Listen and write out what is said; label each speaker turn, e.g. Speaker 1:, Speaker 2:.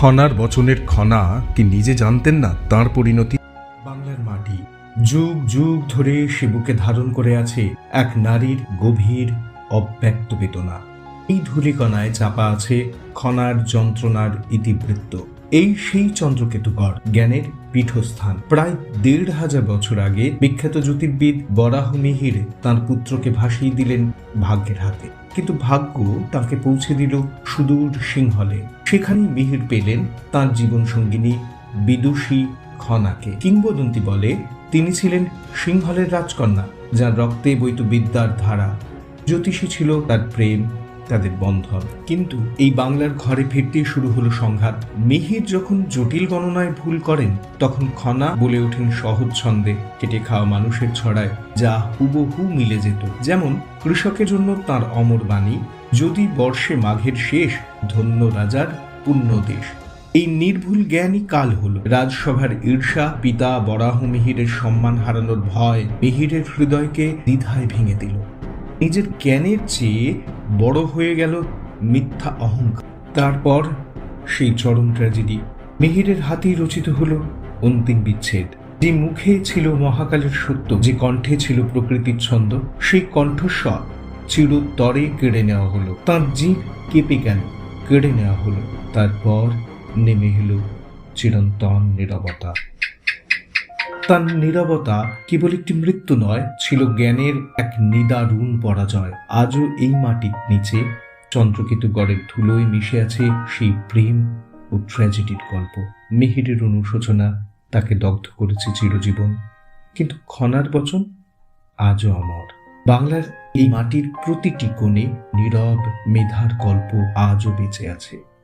Speaker 1: খনার বচনের খনা কি নিজে জানতেন না? তার পরিণতি? বাংলার মাটি যুগ যুগ ধরে সে বুকে ধারণ করে আছে এক নারীর গভীর অব্যক্ত বেদনা। এই ধূলিকণায় চাপা আছে খনার যন্ত্রণার ইতিবৃত্ত। এই সেই চন্দ্রকেতুগড়, জ্ঞানের পীঠস্থান। প্রায় দেড় হাজার বছর আগে বিখ্যাত জ্যোতির্বিদ বরাহ মিহির তাঁর পুত্রকে ভাসিয়ে দিলেন ভাগ্যের হাতে। কিন্তু ভাগ্য তাকে পৌঁছে দিল সুদূর সিংহলে। সেখানেই মিহির পেলেন তার জীবন সঙ্গিনী বিদুষী খনাকে। কিংবদন্তি বলে তিনি ছিলেন সিংহলের রাজকন্যা, যার রক্তে বইত বিদ্যার ধারা। জ্যোতিষী ছিল তার প্রেম তাদের বন্ধন কিন্তু এই বাংলার ঘরে ফিরতেই শুরু হলো সংঘাত। মিহির যখন জটিল গণনায় ভুল করেন, তখন খনা বলে ওঠেন সহজ ছন্দে কেটে খাওয়া মানুষের ছড়ায়, যা হুবহু মিলে যেত। যেমন, কৃষকের জন্য তার অমর বাণী, যদি বর্ষে মাঘের শেষ, ধন্য রাজার পুণ্য দেশ। এই নির্ভুল জ্ঞানই কাল হল। রাজসভার ঈর্ষা, পিতা বরাহ মিহিরের সম্মান হারানোর ভয় মিহিরের হৃদয়কে দ্বিধায় ভেঙে দিল। নিজের জ্ঞানের চেয়ে বড় হয়ে গেল মিথ্যা অহংকার। তারপর সেই চরম ট্র্যাজেডি মিহিরের হাতেই রচিত হলো অন্তিম বিচ্ছেদ। যে মুখে ছিল মহাকালের সত্য, যে কণ্ঠে ছিল প্রকৃতির ছন্দ, সেই কণ্ঠস্বর চিরতরে কেড়ে নেওয়া হলো। তার জীব কেঁপে গেল কেড়ে নেওয়া হলো। তারপর নেমে এলো চিরন্তন নীরবতা। তার নীরবতা কেবল একটি মৃত্যু নয়, ছিল জ্ঞানের এক নিদারুণ পরাজয়। আজও এই মাটির নিচে চন্দ্রকেতু গড়ের ধুলোয় মিশে আছে সেই প্রেম ও ট্র্যাজেডির গল্প। মিহিরের অনুশোচনা তাকে দগ্ধ করেছে চিরজীবন। কিন্তু খনার বচন আজও অমর। বাংলার এই মাটির প্রতিটি কোণে নীরব মেধার গল্প আজও বেঁচে আছে।